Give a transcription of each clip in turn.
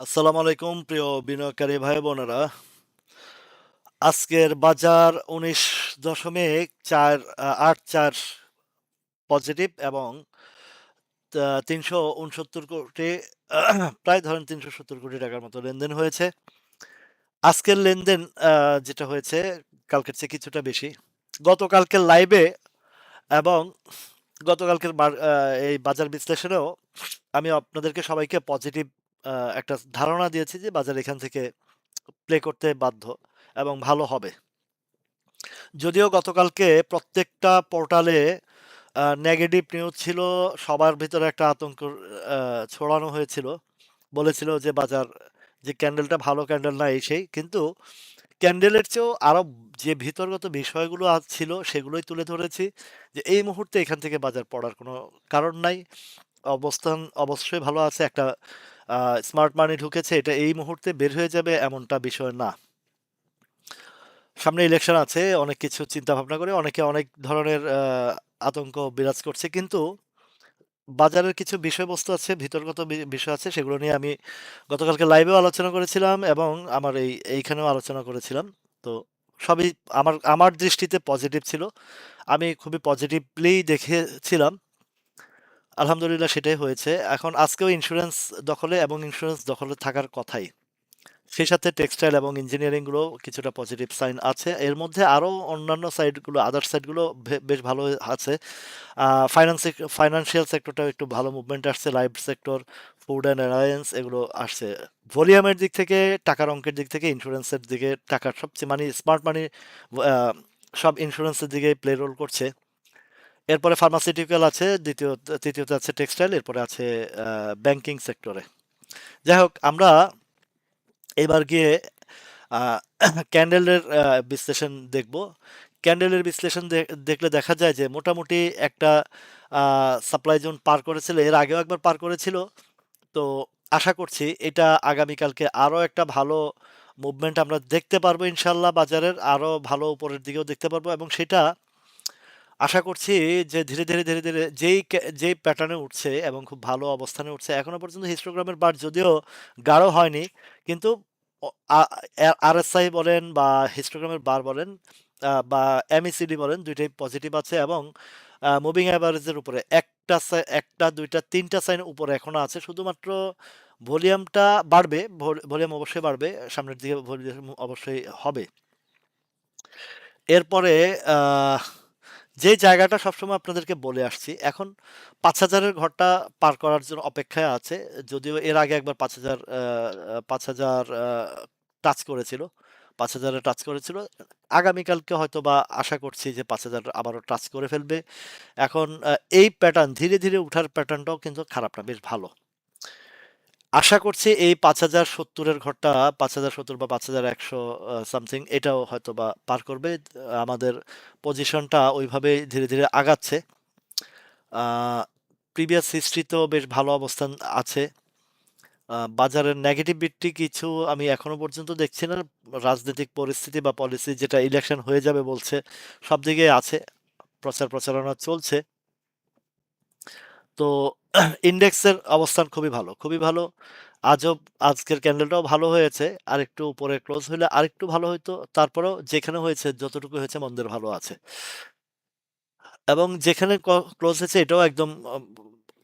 আসসালামু আলাইকুম, প্রিয় বিনিয়োগকারী ভাই বোনেরা আজকের বাজার উনিশ দশমিক চার আট চার পজিটিভ এবং তিনশো উনসত্তর কোটি, প্রায় ধরেন তিনশো সত্তর কোটি টাকার মতো লেনদেন হয়েছে। আজকের লেনদেন যেটা হয়েছে, কালকের চেয়ে কিছুটা বেশি। গতকালকের লাইভে এবং গতকালকের এই বাজার বিশ্লেষণেও আমি আপনাদেরকে সবাইকে পজিটিভ একটা ধারণা দিয়েছি যে বাজার এখান থেকে প্লে করতে বাধ্য এবং ভালো হবে। যদিও গতকালকে প্রত্যেকটা পোর্টালে নেগেটিভ নিউজ ছিল, সবার ভিতরে একটা আতঙ্ক ছড়ানো হয়েছিল। বলেছিল যে বাজার, যে ক্যান্ডেলটা ভালো ক্যান্ডেল না এই সেই, কিন্তু ক্যান্ডেলের চেয়েও আরও যে ভিতরগত বিষয়গুলো ছিল, সেগুলোই তুলে ধরেছি যে এই মুহূর্তে এখান থেকে বাজার পড়ার কোনো কারণ নাই। অবস্থান অবশ্যই ভালো আছে। একটা স্মার্ট মানি ঢুকেছে, এটা এই মুহূর্তে বের হয়ে যাবে এমনটা বিষয় না। সামনে ইলেকশন আছে, অনেক কিছু চিন্তা ভাবনা করে, অনেকে অনেক ধরনের আতঙ্ক বিরাজ করছে। কিন্তু বাজারের কিছু বিষয়বস্তু আছে, ভিতরগত বিষয় আছে, সেগুলো নিয়ে আমি গতকালকে লাইভেও আলোচনা করেছিলাম এবং আমার এই, এইখানেও আলোচনা করেছিলাম। তো সবই আমার আমার দৃষ্টিতে পজিটিভ ছিল। আমি খুবই পজিটিভলি দেখেছিলাম। আলহামদুলিল্লাহ সেটাই হয়েছে। এখন আজকেও ইন্স্যুরেন্স দখলে এবং ইন্স্যুরেন্স দখলে থাকার কথাই। সেই সাথে টেক্সটাইল এবং ইঞ্জিনিয়ারিংগুলো কিছুটা পজিটিভ সাইন আছে। এর মধ্যে আরও অন্যান্য সাইডগুলো আদার সাইডগুলো বেশ ভালো আছে। ফাইন্যান্স ফাইন্যান্সিয়াল সেক্টরটাও একটু ভালো মুভমেন্ট আসছে। Life sector food and alliance এগুলো আসছে। ভলিউমের দিক থেকে, টাকার অঙ্কের দিক থেকে ইন্স্যুরেন্সের দিকে টাকার সবচেয়ে মানে স্মার্ট মানি সব ইন্স্যুরেন্সের দিকে প্লে রোল করছে। এরপরে ফার্মাসিউটিক্যাল আছে, দ্বিতীয়, তৃতীয়তে আছে টেক্সটাইল এরপরে আছে ব্যাংকিং সেক্টরে যাই হোক, আমরা এবার গিয়ে ক্যান্ডেলের বিশ্লেষণ দেখব। ক্যান্ডেলের বিশ্লেষণ দেখলে দেখা যায় যে মোটামুটি একটা সাপ্লাই জোন পার করেছিল, এর আগেও একবার পার করেছিল। তো আশা করছি এটা আগামীকালকে আরও একটা ভালো মুভমেন্ট আমরা দেখতে পারব ইনশাল্লাহ বাজারের, আরও ভালো উপরের দিকেও দেখতে পারব এবং সেটা আশা করছি যে ধীরে ধীরে ধীরে ধীরে যেই যেই প্যাটার্নে উঠছে এবং খুব ভালো অবস্থানে উঠছে এখনও পর্যন্ত হিস্টোগ্রামের বার যদিও গাঢ় হয়নি কিন্তু আর আরএসআই বলেন বা হিস্টোগ্রামের বার বলেন আহ, বা এমইসিডি বলেন দুইটাই পজিটিভ আছে এবং মুভিং অ্যাভারেজের উপরে একটা একটা দুইটা তিনটা সাইন উপরে এখনও আছে। শুধুমাত্র ভলিউমটা বাড়বে ভলিউম অবশ্যই বাড়বে সামনের দিকে ভলিউম অবশ্যই হবে। এরপরে আহ, যে জায়গাটা সবসময় আপনাদেরকে বলে আসছি, এখন পাঁচ হাজারের ঘরটা পার করার জন্য অপেক্ষায় আছে, যদিও এর আগে একবার পাঁচ হাজার পাঁচ হাজার টাচ করেছিল, পাঁচ হাজারে টাচ করেছিল। আগামীকালকে হয়তো বা আশা করছি যে পাঁচ হাজার আবারও টাচ করে ফেলবে। এখন এই প্যাটার্ন ধীরে ধীরে উঠার প্যাটার্নটাও কিন্তু খারাপ না, বেশ ভালো। আশা করছি এই পাঁচ হাজার সত্তরের ঘরটা, পাঁচ হাজার সত্তর বা পাঁচ হাজার একশো সামথিং এটাও হয়তো বা পার করবে। আমাদের পজিশনটা ওইভাবে ধীরে ধীরে আগাচ্ছে। প্রিভিয়াস হিস্ট্রিতেও বেশ ভালো অবস্থান আছে। বাজারের নেগেটিভিটি কিছু আমি এখনও পর্যন্ত দেখছি না। রাজনৈতিক পরিস্থিতি বা পলিসি যেটা ইলেকশন হয়ে যাবে বলছে, সব দিকে আছে। প্রচার প্রচারণা চলছে। তো ইন্ডেক্সের অবস্থান খুবই ভালো খুবই ভালো। আজও আজকের ক্যান্ডেলটাও ভালো হয়েছে আর একটু উপরে ক্লোজ হলে আরেকটু ভালো হইতো, তারপরেও যেখানে হয়েছে, যতটুকু হয়েছে, মন্দের ভালো আছে। এবং যেখানে ক্লোজ হয়েছে, এটাও একদম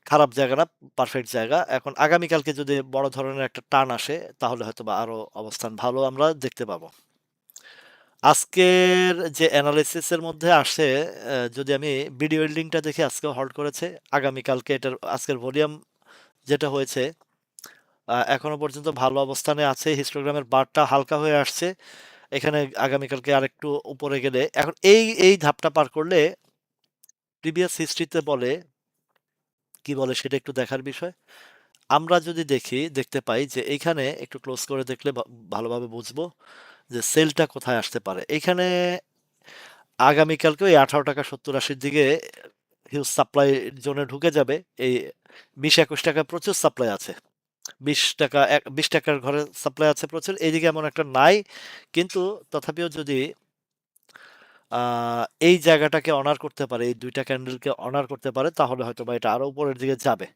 খারাপ জায়গা না পারফেক্ট জায়গা। এখন আগামীকালকে যদি বড় ধরনের একটা টান আসে, তাহলে হয়তো বা আরও অবস্থান ভালো আমরা দেখতে পাবো। আজকের যে অ্যানালিসিস এর মধ্যে আসে যদি আমি ভিডিও বিল্ডিংটা দেখে আজকে হল্ড করেছে, আগামীকালকে এটার, আজকের ভলিউম যেটা হয়েছে এখনও পর্যন্ত ভালো অবস্থানে আছে হিস্টোগ্রামের বারটা হালকা হয়ে আসছে, এখানে আগামীকালকে আরেকটু উপরে গেলে, এখন এই এই ধাপটা পার করলে প্রিভিয়াস হিস্ট্রিতে বলে, কি বলে সেটা একটু দেখার বিষয়। আমরা যদি দেখি, দেখতে পাই যে এইখানে একটু ক্লোজ করে দেখলে ভালোভাবে বুঝব। যে সেলটা কোথায় আসতে পারে। এখানে আগামীকালকে ওই আঠারো টাকা সত্তর আশির দিকে হিউজ সাপ্লাই জোনে ঢুকে যাবে। এই বিশ একুশ টাকা প্রচুর সাপ্লাই আছে। বিশ টাকা এক বিশ টাকার ঘরে সাপ্লাই আছে প্রচুর। এইদিকে এমন একটা নাই কিন্তু তথাপিও যদি এই জায়গাটাকে অনার করতে পারে, এই দুইটা ক্যান্ডেলকে অনার করতে পারে তাহলে হয়তো বা এটা আরও উপরের দিকে যাবে।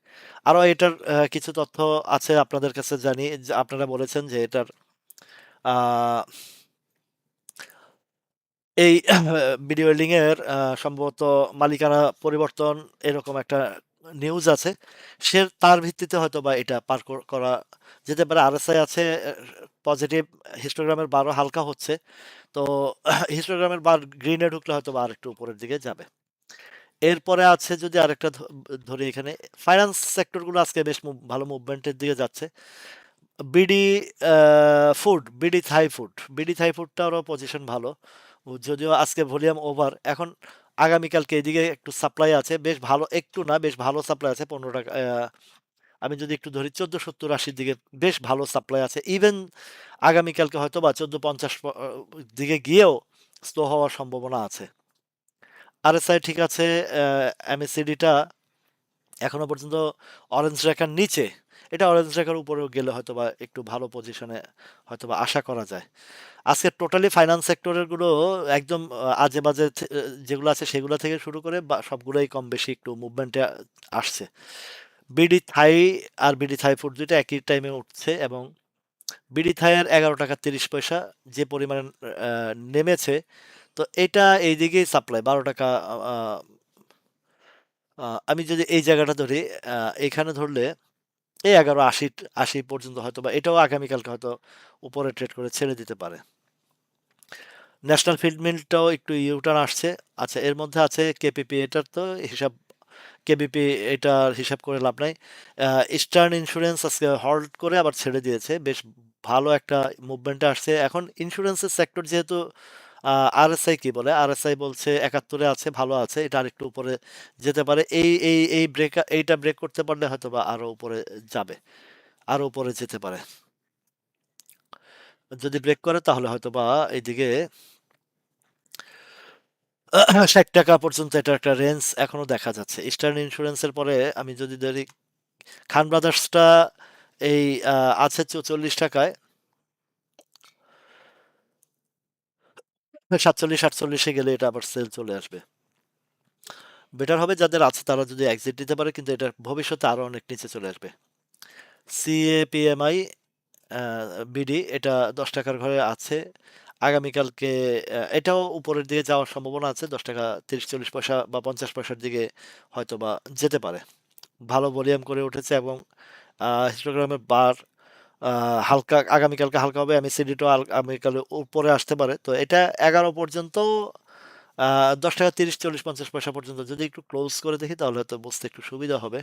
আরও এটার কিছু তথ্য আছে আপনাদের কাছে জানি আপনারা বলেছেন যে এটার এই বিডি ওয়েল্ডিং সম্ভবত মালিকানা পরিবর্তন এরকম একটা নিউজ আছে। সে তার ভিত্তিতে হয়তো বা এটা পার করা যেতে পারে। আরএসআই আছে পজিটিভ হিস্টোগ্রামের বারও হালকা হচ্ছে। তো হিস্টোগ্রামের বার গ্রিন ঢুকলে হয়তো বা আরেকটু উপরের দিকে যাবে। এরপরে আছে যদি আরেকটা ধরি এখানে ফাইন্যান্স সেক্টরগুলো আজকে বেশ ভালো মুভমেন্টের দিকে যাচ্ছে। BD food, BD Thai food, BD Thai ফুডটারও position ভালো। যদিও আজকে ভলিউম ওভার। এখন আগামীকালকে এদিকে একটু সাপ্লাই আছে। বেশ ভালো একটু না বেশ ভালো সাপ্লাই আছে পনেরো টাকা আমি যদি একটু ধরি চোদ্দ সত্তর আশির দিকে বেশ ভালো সাপ্লাই আছে। ইভেন আগামীকালকে হয়তো বা চোদ্দ পঞ্চাশ দিকে গিয়েও স্লো হওয়ার সম্ভাবনা আছে। আরএসআই ঠিক আছে, অ্যা এমএসসিডিটা এখনও পর্যন্ত অরেঞ্জ রেখার নিচে। এটা অরেঞ্জ রেখার উপরেও গেলে হয়তো বা একটু ভালো পজিশনে হয়তোবা আশা করা যায়। আজকে টোটালি ফাইন্যান্স সেক্টরেরগুলো একদম আজে-বাজে যেগুলো আছে সেগুলো থেকে শুরু করে বা, সবগুলোই কম বেশি একটু মুভমেন্টে আসছে। বিডি থাই আর বিডি থাই ফুড দুইটা একই টাইমে উঠছে এবং বিডি থাই এর ৳১১.৩০ যে পরিমাণে নেমেছে, তো এটা এইদিকেই সাপ্লাই ৳১২ আ আ আ আমি যদি এই জায়গাটা ধরি এখানে ধরলে এই এগারো আশি আশি পর্যন্ত হয়তো বা এটাও আগামীকালকে হয়তো উপরে ট্রেড করে ছেড়ে দিতে পারে। ন্যাশনাল ফিল্ড মিলটাও একটু ইউ-টার্ন আসছে। আচ্ছা এর মধ্যে আছে কেপিপি এটার তো হিসাব কেবিপি এটার হিসাব করে লাভ নাই। ইস্টার্ন ইন্স্যুরেন্স আজকে হল্ট করে আবার ছেড়ে দিয়েছে। বেশ ভালো একটা মুভমেন্টে আসছে। এখন ইন্স্যুরেন্সের সেক্টর যেহেতু আরএসআই কি বলে? আরএসআই বলছে একাত্তরে আছে, ভালো আছে। এটা আরেকটু উপরে যেতে পারে। এই এই এই ব্রেক এইটা ব্রেক করতে পারলে হয়তো বা আরও উপরে যাবে। আরও উপরে যেতে পারে। যদি ব্রেক করে তাহলে হয়তোবা এইদিকে ৳৬০ পর্যন্ত এটা একটা রেঞ্জ এখনও দেখা যাচ্ছে। ইস্টার্ন ইন্স্যুরেন্সের পরে আমি যদি ধরি খান ব্রাদার্সটা এই আছে ৳৪৪ য়। ৪৭-৪৮ এ গেলে এটা আবার সেল চলে আসবে। বেটার হবে যাদের আছে, তারা যদি এক্সিট দিতে পারে, কিন্তু এটা ভবিষ্যতে আরও অনেক নিচে চলে আসবে। সিএপিএমআই বিডি এটা দশ টাকার ঘরে আছে। আগামীকালকে এটাও উপরের দিকে যাওয়ার সম্ভাবনা আছে। ৳১০.৩০-৪০ বা ৫০ পয়সার দিকে হয়তো বা যেতে পারে। ভালো ভলিউম করে উঠেছে এবং হিস্টোগ্রামের বার হালকা আগামীকালকে হালকা হবে। এমএসসিডিটাও আল আগামীকালে উপরে আসতে পারে। তো এটা ১১ পর্যন্ত দশ টাকা তিরিশ, চল্লিশ, পঞ্চাশ পয়সা পর্যন্ত যদি একটু ক্লোজ করে দেখি, তাহলে হয়তো বুঝতে একটু সুবিধা হবে।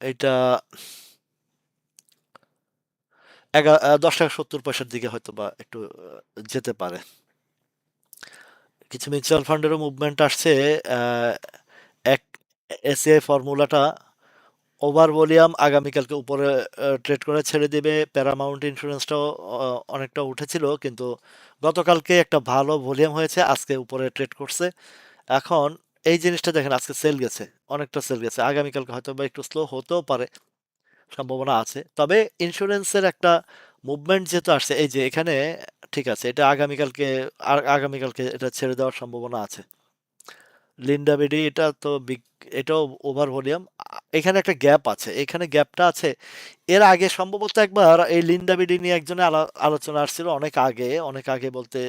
এটা এগারো দশ টাকা সত্তর পয়সার দিকে হয়তো বা একটু যেতে পারে। কিছু মিউচুয়াল ফান্ডেরও মুভমেন্ট আসছে। এক এসিআই ফর্মুলাটা ওভার ভলিউম আগামীকালকে উপরে ট্রেড করে ছেড়ে দেবে প্যারামাউন্ট ইন্স্যুরেন্সটাও অনেকটা উঠেছিল, কিন্তু গতকালকে একটা ভালো ভলিউম হয়েছে। আজকে উপরে ট্রেড করছে। এখন এই জিনিসটা দেখেন, আজকে সেল গেছে। অনেকটা সেল গেছে। আগামীকালকে হয়তো বা একটু স্লো হতেও পারে। সম্ভাবনা আছে। তবে ইন্স্যুরেন্সের একটা মুভমেন্ট যেহেতু আসছে, এই যে এখানে, ঠিক আছে। এটা আগামীকালকে আগামীকালকে এটা ছেড়ে দেওয়ার সম্ভাবনা আছে। লিন্ডা বিডি এটা তো বিগ এটাও ওভার ভলিউম। এখানে একটা গ্যাপ আছে। এখানে গ্যাপটা আছে। এর আগে সম্ভবত একবার এই লিন্ডা বিডি নিয়ে একজনের আলা আলোচনা আসছিল অনেক আগে, অনেক আগে বলতে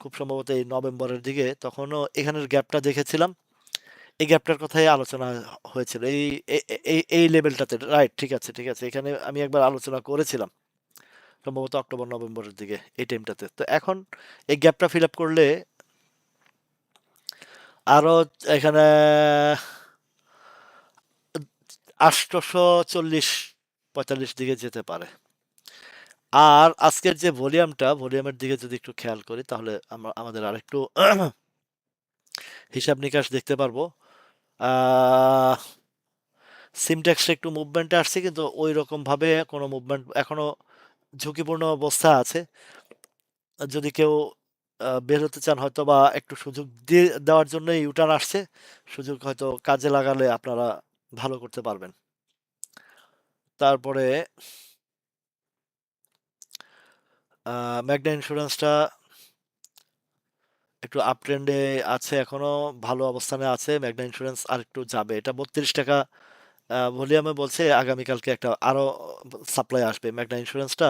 খুব সম্ভবত এই নভেম্বরের দিকে। তখনও এখানের গ্যাপটা দেখেছিলাম। এই গ্যাপটার কথাই আলোচনা হয়েছিল। এই এই লেভেলটাতে রাইট ঠিক আছে, ঠিক আছে। এখানে আমি একবার আলোচনা করেছিলাম। সম্ভবত অক্টোবর, নভেম্বরের দিকে এই টাইমটাতে। তো এখন এই গ্যাপটা ফিল আপ করলে আরও এখানে ৮৪০-৪৫ দিকে যেতে পারে। আর আজকের যে ভলিউমটা, ভলিউমের দিকে যদি একটু খেয়াল করি তাহলে আমরা আমাদের আরেকটু হিসাব নিকাশ দেখতে পারব। সিমটেক্স একটু মুভমেন্টে আসছে কিন্তু ওই রকমভাবে কোনো মুভমেন্ট এখনও ঝুঁকিপূর্ণ অবস্থা আছে। যদি কেউ বের হতে চান হয়তোবা একটু সুযোগ দিয়ে দেওয়ার জন্যই ইউ-টার্ন আসছে। সুযোগ হয়তো কাজে লাগালে আপনারা ভালো করতে পারবেন। তারপরে ম্যাগনা ইন্সুরেন্সটা একটু আপ ট্রেন্ডে আছে, এখনও ভালো অবস্থানে আছে, ম্যাগনা ইন্স্যুরেন্স আর একটু যাবে। এটা বত্রিশ টাকা ভলিউমে বলছে আগামীকালকে একটা আরও সাপ্লাই আসবে। ম্যাগনা ইন্স্যুরেন্সটা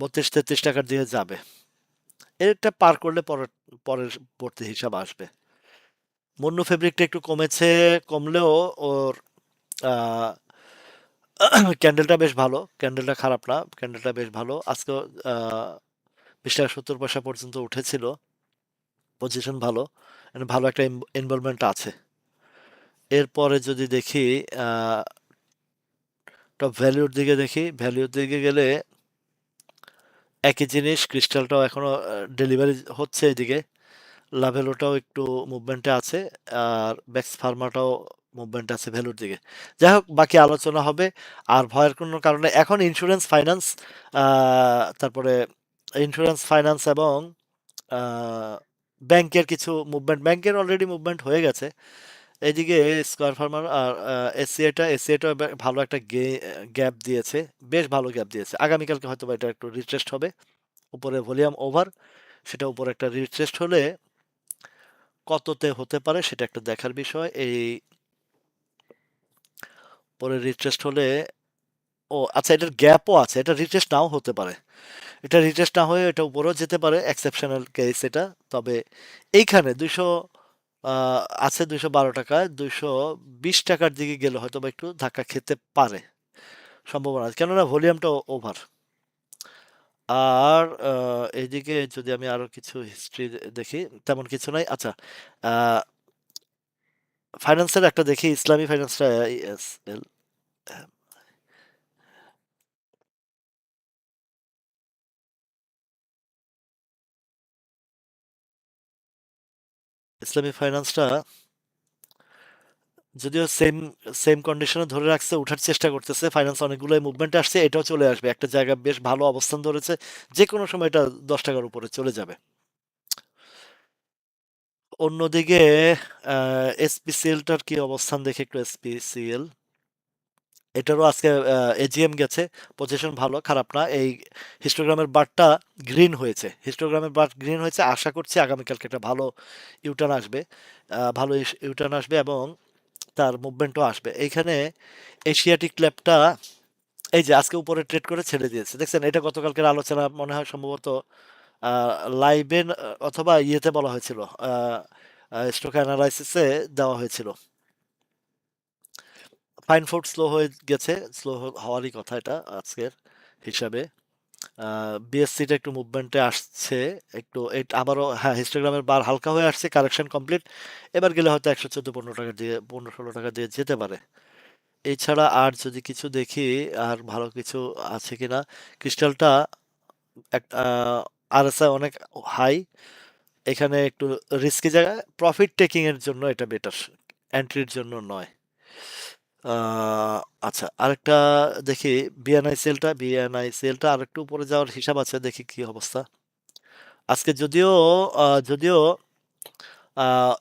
বত্রিশ তেত্রিশ টাকার দিয়ে যাবে। এটা পার করলে পরের পরের পরবর্তী হিসাব আসবে। মন্য ফেব্রিকটা একটু কমেছে, কমলেও ওর ক্যান্ডেলটা বেশ ভালো। ক্যান্ডেলটা খারাপ না ক্যান্ডেলটা বেশ ভালো। আজকে বিশ টাকা সত্তর পয়সা পর্যন্ত উঠেছিল। পজিশন ভালো। ভালো একটা ইনভলভমেন্ট আছে। এরপরে যদি দেখি টপ ভ্যালুর দিকে দেখি ভ্যালুর দিকে গেলে একই জিনিস ক্রিস্টালটাও এখনও ডেলিভারি হচ্ছে এদিকে। লাভেলোটাও একটু মুভমেন্টে আছে, আর ব্যাক্স ফার্মাটাও মুভমেন্ট আছে ভ্যালুর দিকে। যাই হোক, বাকি আলোচনা হবে, আর ভয়ের কোনো কারণে এখন ইন্স্যুরেন্স ফাইন্যান্স তারপরে ইন্স্যুরেন্স ফাইন্যান্স এবং ব্যাংকের কিছু মুভমেন্ট ব্যাংকের অলরেডি মুভমেন্ট হয়ে গেছে। এদিকে স্কোয়ার ফার্মার আর এসিআইটা এসিআইটা ভালো একটা গ্যাপ দিয়েছে, বেশ ভালো গ্যাপ দিয়েছে। আগামীকালকে হয়তো এটা একটু রিট্রেস্ট হবে। উপরে ভলিউম ওভার সেটা উপরে একটা রিট্রেস্ট হলে কততে হতে পারে সেটা একটা দেখার বিষয়। এই পরে রিট্রেস্ট হলে ও আচ্ছা এটার গ্যাপও আছে, এটা রিট্রেস্ট নাও হতে পারে। এটা রিটেস্ট না হয়ে এটা উপরেও যেতে পারে এক্সেপশনাল কেস এটা। তবে এইখানে দুইশো আছে দুইশো বারো টাকায়, দুইশো বিশ টাকার দিকে গেলে হয়তো বা একটু ধাক্কা খেতে পারে। সম্ভাবনা কেননা ভলিউমটা ওভার আর এইদিকে যদি আমি আরও কিছু হিস্ট্রি দেখি, তেমন কিছু নাই। আচ্ছা ফাইন্যান্সের একটা দেখি, ইসলামী ফাইন্যান্সটা ইসলামী ফাইন্যান্সটা যদিও সেম সেম কন্ডিশনে ধরে রাখছে ওঠার চেষ্টা করতেছে ফাইন্যান্স অনেকগুলো মুভমেন্ট আসছে, এটাও চলে আসবে। একটা জায়গা বেশ ভালো অবস্থান ধরেছে যে কোনো সময় এটা দশ টাকার উপরে চলে যাবে। অন্যদিকে এসপিসিএলটার কি অবস্থান দেখে একটু এসপিসিএল এটারও আজকে এজিএম গেছে পজিশন ভালো, খারাপ না। এই হিস্টোগ্রামের বারটা গ্রিন হয়েছে। হিস্টোগ্রামের বার গ্রিন হয়েছে, আশা করছি আগামীকালকে একটা ভালো ইউটার্ন আসবে ভালো ইউটার্ন আসবে এবং তার মুভমেন্টও আসবে। এইখানে এশিয়াটিক ল্যাবটা এই যে আজকে উপরে ট্রেড করে ছেড়ে দিয়েছে। দেখছেন, এটা গতকালকের আলোচনা মনে হয় সম্ভবত লাইভে অথবা ইয়েতে বলা হয়েছিল স্টক অ্যানালাইসিসে দেওয়া হয়েছিল। ফাইন ফুড স্লো হয়ে গেছে স্লো হওয়ারই কথা এটা আজকের হিসাবে। বিএসসিটা একটু মুভমেন্টে আসছে, একটু আবারও হ্যাঁ হিস্টোগ্রামের বার হালকা হয়ে আসছে কারেকশন কমপ্লিট এবার গেলে হয়তো একশো চোদ্দ, পনেরো টাকা দিয়ে, পনেরো, ষোলো টাকা দিয়ে যেতে পারে। এছাড়া আর যদি কিছু দেখি, আর ভালো কিছু আছে কিনা ক্রিস্টালটা এক আর এস আই অনেক হাই এখানে একটু রিস্কি জায়গায় প্রফিট টেকিংয়ের জন্য এটা বেটার এন্ট্রির জন্য নয়। আচ্ছা আরেকটা দেখি, বিএনআই সেলটা বিএনআই বিএনআইসিএলটা আরেকটু উপরে যাওয়ার হিসাব আছে, দেখি কি অবস্থা। আজকে যদিও যদিও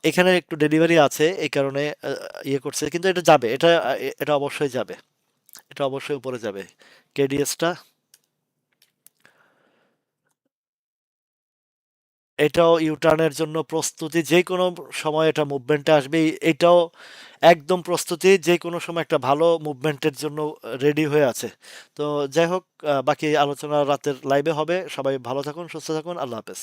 এখানে একটু ডেলিভারি আছে, এই কারণে ইয়ে করছে, কিন্তু এটা যাবে, এটা এটা অবশ্যই যাবে। এটা অবশ্যই উপরে যাবে। কেডিএসটা এটাও ইউটার্নের জন্য প্রস্তুতি, যে কোনো সময় এটা মুভমেন্টে আসবে, এটাও একদম প্রস্তুতি, যে কোনো সময় একটা ভালো মুভমেন্টের জন্য রেডি হয়ে আছে। তো যাই হোক বাকি আলোচনা রাতের লাইভে হবে। সবাই ভালো থাকুন, সুস্থ থাকুন, আল্লাহ হাফেজ।